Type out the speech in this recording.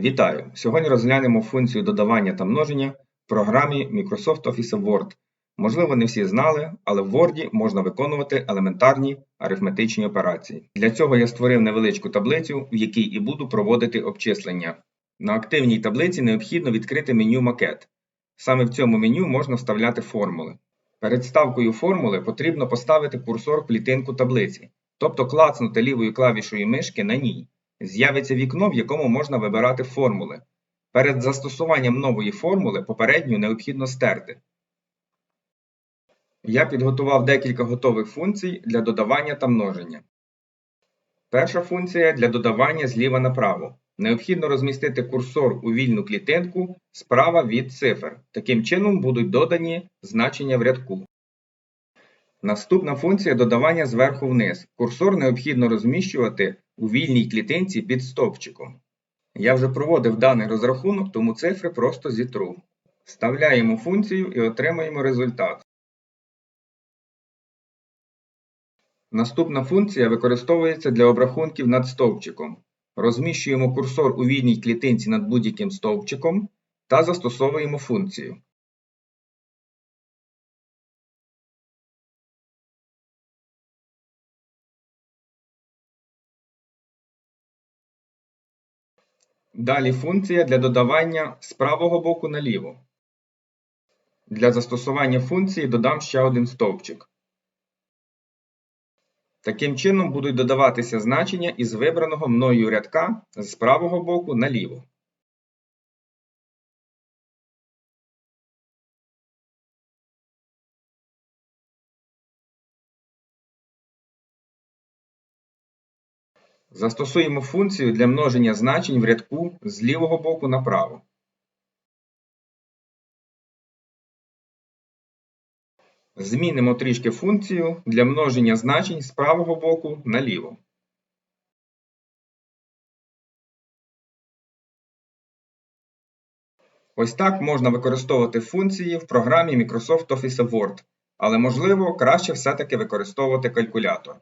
Вітаю! Сьогодні розглянемо функцію додавання та множення в програмі Microsoft Office Word. Можливо, не всі знали, але в Word можна виконувати елементарні арифметичні операції. Для цього я створив невеличку таблицю, в якій і буду проводити обчислення. На активній таблиці необхідно відкрити меню Макет. Саме в цьому меню можна вставляти формули. Перед ставкою формули потрібно поставити курсор в клітинку таблиці, тобто клацнути лівою клавішою мишки на ній. З'явиться вікно, в якому можна вибирати формули. Перед застосуванням нової формули попередню необхідно стерти. Я підготував декілька готових функцій для додавання та множення. Перша функція для додавання зліва направо. Необхідно розмістити курсор у вільну клітинку справа від цифр. Таким чином будуть додані значення в рядку. Наступна функція додавання зверху вниз. Курсор необхідно розміщувати у вільній клітинці під стовпчиком. Я вже проводив даний розрахунок, тому цифри просто зітру. Вставляємо функцію і отримаємо результат. Наступна функція використовується для обрахунків над стовпчиком. Розміщуємо курсор у вільній клітинці над будь-яким стовпчиком та застосовуємо функцію. Далі функція для додавання з правого боку наліво. Для застосування функції додам ще один стовпчик. Таким чином будуть додаватися значення із вибраного мною рядка з правого боку наліво. Застосуємо функцію для множення значень в рядку з лівого боку направо. Змінимо трішки функцію для множення значень з правого боку наліво. Ось так можна використовувати функції в програмі Microsoft Office Word, але можливо краще все-таки використовувати калькулятор.